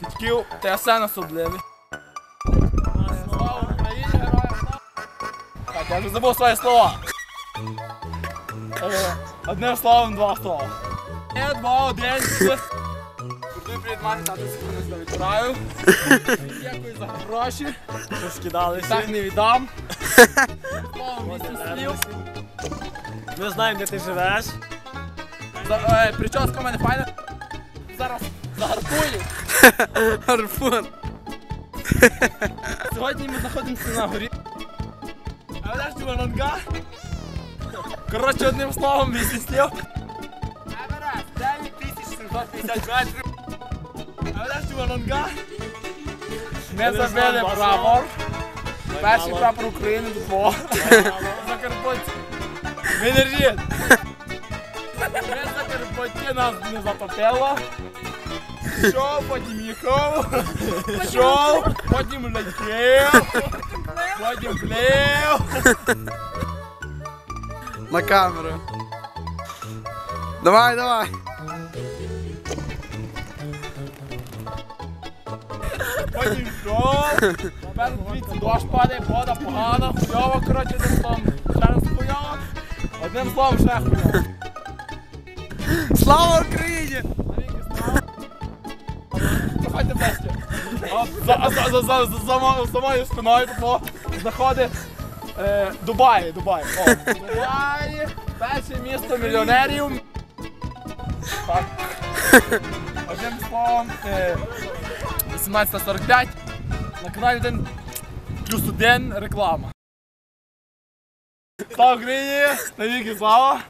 Фітків, ТСН особливий. Слава Україні, героям! Так, я вже забув свої слова. Е, Одним словом, два слова. Є, два, один. Куди привіт, мати, тато секунду відбираю. Дякую за гроші. Що скидалися? Так не віддам. Словом, вісім слів. Ми знаємо, де ти живеш. Е, Прическа в мене файна. Зараз загаркую. Гарпун. Сьогодні ми знаходимося на горі. А вона ж Варанга. Коротше, одним словом, вісім слів. Еверест, 9750 метрів. А вона ж Варанга. Ми забили прапор. Перший прапор України твого. Закарпатці. Ми не рід. Ми Закарпатці нас не затопило. Що, потім їхав. Пішов, потім летів, потім плив. На камеру. Давай, давай. Потім йшов. Тепер дивіться, дощ падає, вода погана, хуйова, коротше, одним словом, ще раз хуйова. Одним словом, ще хуйова. Слава Україні! Заходьте ближче. За, за, за, за, за, моєю спиною тако знаходить е, Дубай, Дубай. О, Дубай, перше місто мільйонерів. Так. Одним словом, е, 18.45. На каналі 1 плюс 1 реклама. Слава Україні! Навіки слава!